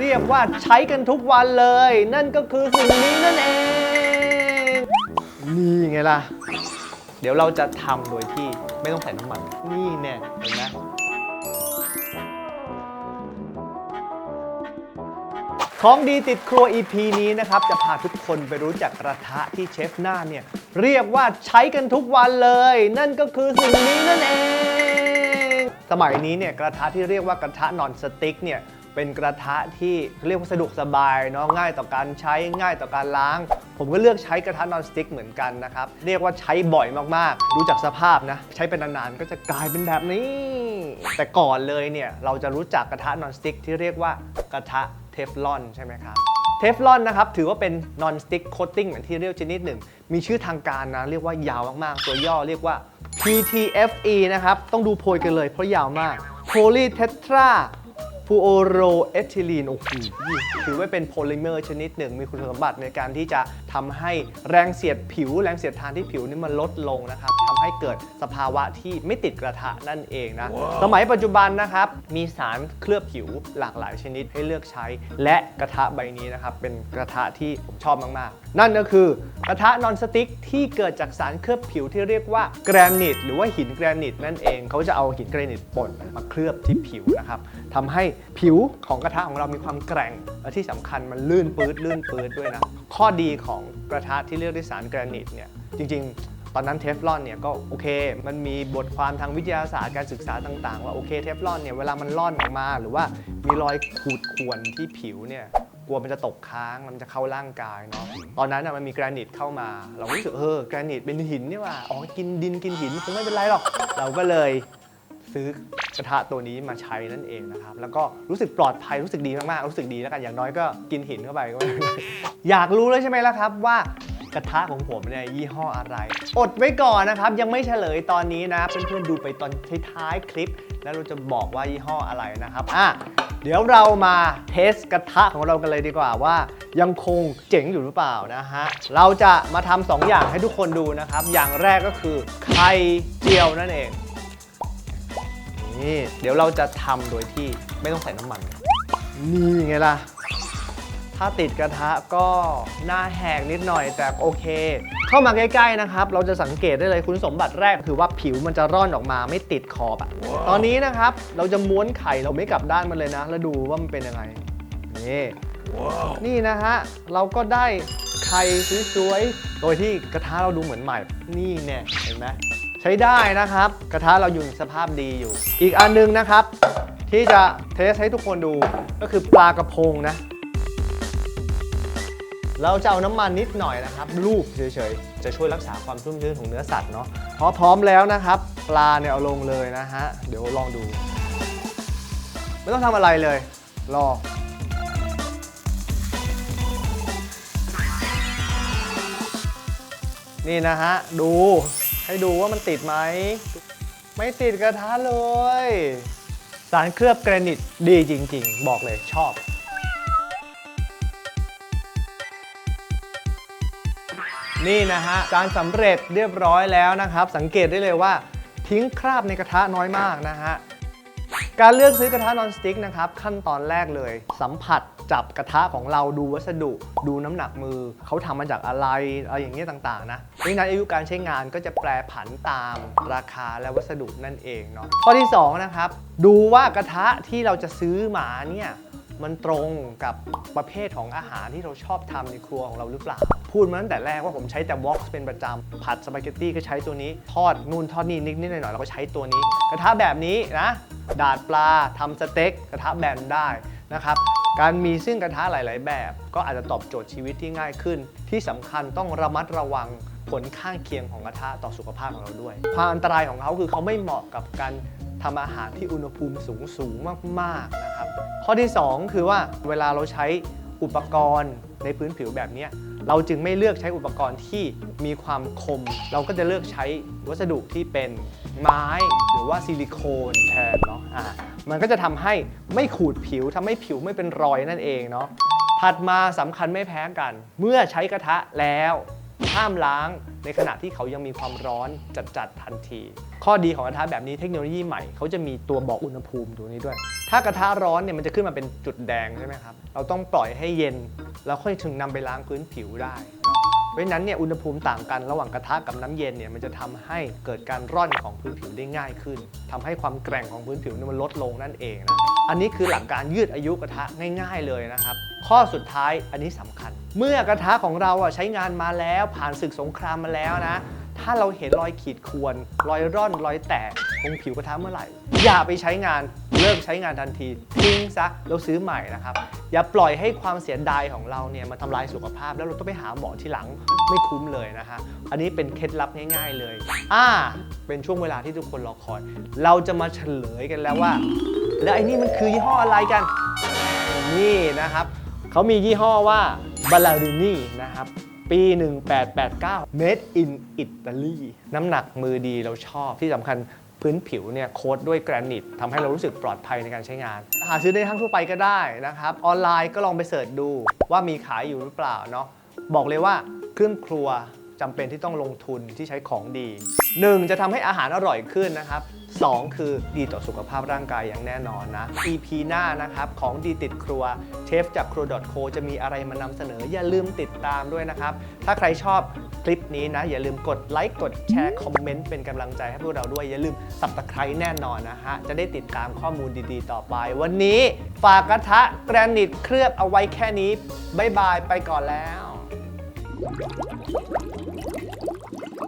เรียกว่าใช้กันทุกวันเลย นั่นก็คือสิ่งนี้นั่นเอง นี่ไงล่ะ เดี๋ยวเราจะทำโดยที่ไม่ต้องใส่น้ำมัน นี่แน่เห็นไหมของดีติดครัว EP นี้นะครับ จะพาทุกคนไปรู้จักกระทะที่เชฟหน้าเนี่ย เรียกว่าใช้กันทุกวันเลย นั่นก็คือสิ่งนี้นั่นเอง สมัยนี้เนี่ยกระทะที่เรียกว่ากระทะนอนสติ๊กเนี่ยเป็นกระทะที่เรียกว่าสะดวกสบายเนาะง่ายต่อการใช้ง่ายต่อการล้าง ผมก็เลือกใช้กระทะนอนสติ๊กเหมือนกันนะครับเรียกว่าใช้บ่อยมากๆ ดูจากสภาพนะใช้เป็นนานๆก็จะกลายเป็นแบบนี้ แต่ก่อนเลยเนี่ยเราจะรู้จักกระทะนอนสติ๊กที่เรียกว่ากระทะเทฟลอนใช่ไหมครับ เทฟลอนนะครับถือว่าเป็น non stick coating material ชนิดหนึ่ง มีชื่อทางการนะ เรียกว่ายาวมากๆ ตัวย่อเรียกว่า PTFE นะครับ ต้องดูโพยกันเลยเพราะยาวมาก polytetra ฟูโอโรเอทิลีนโอ้โหถือว่าเป็นโพลิเมอร์ชนิดหนึ่ง มีคุณสมบัติในการที่จะทำให้แรงเสียดผิว แรงเสียดทานที่ผิวนี่มันลดลงนะครับทำให้เกิดสภาวะที่ไม่ติดกระทะนั่นเองนะ สมัยปัจจุบันนะครับ มีสารเคลือบผิวหลากหลายชนิดให้เลือกใช้ และกระทะใบนี้นะครับ เป็นกระทะที่ผมชอบมาก ๆ นั่นก็คือกระทะนอนสติ๊กที่เกิดจากสารเคลือบผิวที่เรียกว่าแกรนิตหรือว่าหินแกรนิตนั่นเอง เขาจะเอาหินแกรนิตป่นมาเคลือบที่ผิวนะครับทำให้ผิวของกระทะของเรามีความแกร่ง และที่สำคัญมันลื่นปื๊ดลื่นปื๊ดด้วยนะ ข้อดีของกระทะที่เลือกด้วยสารแกรนิตเนี่ยจริงๆตอนนั้นเทฟลอนเนี่ยก็โอเค มันมีบทความทางวิทยาศาสตร์การศึกษาต่างๆ ว่าโอเคเทฟลอนเนี่ยเวลามันล่อนออกมา หรือว่ามีรอยขูดข่วนที่ผิวเนี่ยกลัวมันจะตกค้างมันจะเข้าร่างกายเนาะตอนนั้นน่ะมันมีแกรนิตเข้ามา เราก็รู้สึกเออแกรนิตเป็นหินนี่ว่าอ๋อกินดินกินหินคงไม่เป็นไรหรอกเราก็เลย ซื้อกระทะตัวนี้มาใช้นั่นเองนะครับ แล้วก็รู้สึกปลอดภัยรู้สึกดีมากๆรู้สึกดีแล้วกันอย่างน้อยก็กินหินเข้าไปก็ไม่เป็นไรอยากรู้แล้วใช่ไหมล่ะครับว่ากระทะของผมเนี่ยยี่ห้ออะไร อดไว้ก่อนนะครับ ยังไม่เฉลยตอนนี้นะเพื่อนๆดูไปตอนท้ายๆคลิป แล้วเราจะบอกว่ายี่ห้ออะไรนะครับอะเดี๋ยวเรามาเทสกระทะของเรากันเลยดีกว่าว่ายังคงเจ๋งอยู่หรือเปล่านะฮะ เราจะมาทำสองอย่างให้ทุกคนดูนะครับ อย่างแรกก็คือไข่เจียวนั่นเอง นี่เดี๋ยวเราจะทำโดยที่ไม่ต้องใส่น้ำมัน นี่ไงล่ะ ถ้าติดกระทะก็หน้าแหกนิดหน่อยแต่โอเค เข้ามาใกล้ๆนะครับ เราจะสังเกตได้เลยคุณสมบัติแรกคือว่าผิวมันจะร่อนออกมาไม่ติดขอบอะตอนนี้นะครับ เราจะม้วนไข่เราไม่กลับด้านมันเลยนะ แล้วดูว่ามันเป็นยังไงนี่นี่นะฮะเราก็ได้ไข่สวยๆโดยที่กระทะเราดูเหมือนใหม่ นี่เนี่ยเห็นไหมใช้ได้นะครับ กระทะเราอยู่ในสภาพดีอยู่ อีกอันหนึงนะครับ ที่จะเทสให้ทุกคนดูก็คือปลากระพงนะ เราจะเอาน้ำมันนิดหน่อยนะครับ ลูบเฉยๆ จะช่วยรักษาความชุ่มชื้นของเนื้อสัตว์เนาะพอพร้อมแล้วนะครับ ปลาเนี่ยเอาลงเลยนะฮะ เดี๋ยวลองดู ไม่ต้องทำอะไรเลย รอนี่นะฮะ ดู ให้ดูว่ามันติดไหม ไม่ติดกระทะเลย สารเคลือบแกรนิตดีจริง ๆ บอกเลยชอบ นี่นะฮะจานสำเร็จเรียบร้อยแล้วนะครับ สังเกตได้เลยว่าทิ้งคราบในกระทะน้อยมากนะฮะ การเลือกซื้อกระทะนอนสติ๊กนะครับ ขั้นตอนแรกเลย สัมผัส จับกระทะของเราดูวัสดุดูน้ำหนักมือ เขาทำมาจากอะไรอะไรอย่างเงี้ยต่างๆนะดังนั้นอายุการใช้งานก็จะแปรผันตามราคาและวัสดุนั่นเองเนาะข้อที่สองนะครับ ดูว่ากระทะที่เราจะซื้อมาเนี่ยมันตรงกับประเภทของอาหารที่เราชอบทำในครัวของเราหรือเปล่า พูดมาตั้งแต่แรกว่าผมใช้แต่วอกเป็นประจำผัดสปาเกตตี้ก็ใช้ตัวนี้ ทอดนู่นทอดนี่นิดๆหน่อยๆเราก็ใช้ตัวนี้ กระทะแบบนี้นะ ดาดปลาทำสเต็กกระทะแบนได้นะครับ การมีซึ่งกระทะหลาย ๆ แบบ ก็อาจจะตอบโจทย์ชีวิตที่ง่ายขึ้น ที่สำคัญต้องระมัดระวังผลข้างเคียงของกระทะต่อสุขภาพของเราด้วย ความอันตรายของเขาคือเขาไม่เหมาะกับการทำอาหารที่อุณหภูมิสูงสูงมาก ๆ นะครับ ข้อที่ 2 คือว่าเวลาเราใช้อุปกรณ์ในพื้นผิวแบบนี้เราจึงไม่เลือกใช้อุปกรณ์ที่มีความคม เราก็จะเลือกใช้วัสดุที่เป็นไม้หรือว่าซิลิโคนแทนเนาะอ่า มันก็จะทำให้ไม่ขูดผิวทำให้ผิวไม่เป็นรอยนั่นเองเนาะถัดมาสำคัญไม่แพ้กัน เมื่อใช้กระทะแล้วห้ามล้างในขณะที่เขายังมีความร้อนจัดๆทันที ข้อดีของกระทะแบบนี้เทคโนโลยีใหม่เขาจะมีตัวบอกอุณหภูมิตัวนี้ด้วย ถ้ากระทะร้อนเนี่ยมันจะขึ้นมาเป็นจุดแดงใช่ไหมครับ เราต้องปล่อยให้เย็น แล้วค่อยถึงนำไปล้างพื้นผิวได้ ราะฉะนั้นเนี่ยอุณหภูมิต่างกันระหว่างกระทะกับน้ำเย็นเนี่ยมันจะทำให้เกิดการร่อนของพื้นผิวได้ง่ายขึ้นทำให้ความแกร่งของพื้นผิวมันลดลงนั่นเองนะอันนี้คือหลักการยืดอายุกระทะง่าย ๆเลยนะครับ ข้อสุดท้ายอันนี้สำคัญ เมื่อกระทะของเราอะใช้งานมาแล้วผ่านศึกสงครามมาแล้วนะ ถ้าเราเห็นรอยขีดข่วน รอยร่อนรอยแตก ตรงผิวกระทะเมื่อไหร่ อย่าไปใช้งานเลิกใช้งานทันทีทิ้งซะแล้วซื้อใหม่นะครับ อย่าปล่อยให้ความเสียดายของเราเนี่ยมาทำลายสุขภาพ แล้วเราต้องไปหาหมอทีหลังไม่คุ้มเลยนะฮะอันนี้เป็นเคล็ดลับง่าย ๆเลยอ่าเป็นช่วงเวลาที่ทุกคนรอคอย เราจะมาเฉลยกันแล้วว่า แล้วไอ้นี่มันคือยี่ห้ออะไรกัน นี่นะครับเขามียี่ห้อว่า b a l l a r i n i นะครับปี 1889 Made in Italy น้ำหนักมือดีเราชอบที่สำคัญ พื้นผิวเนี่ยโค้ดด้วยแกรนิตทำให้เรารู้สึกปลอดภัยในการใช้งาน หาซื้อได้ทั้งทั่วไปก็ได้นะครับ ออนไลน์ก็ลองไปเสิร์ชดูว่ามีขายอยู่หรือเปล่าเนาะบอกเลยว่าเครื่องครัวจำเป็นที่ต้องลงทุนที่ใช้ของดี 1. จะทำให้อาหารอร่อยขึ้นนะครับ 2 คือดีต่อสุขภาพร่างกายอย่างแน่นอนนะ EP หน้านะครับของดีติดครัวเชฟจากครัว .co จะมีอะไรมานำเสนออย่าลืมติดตามด้วยนะครับ ถ้าใครชอบคลิปนี้นะ อย่าลืมกดไลค์กดแชร์คอมเมนต์เป็นกำลังใจให้พวกเราด้วย อย่าลืมสับตะไคร้แน่นอนนะฮะ จะได้ติดตามข้อมูลดีๆ ต่อไป วันนี้ฝากกระทะแกรนิตเคลือบเอาไว้แค่นี้บ๊ายบายไปก่อนแล้ว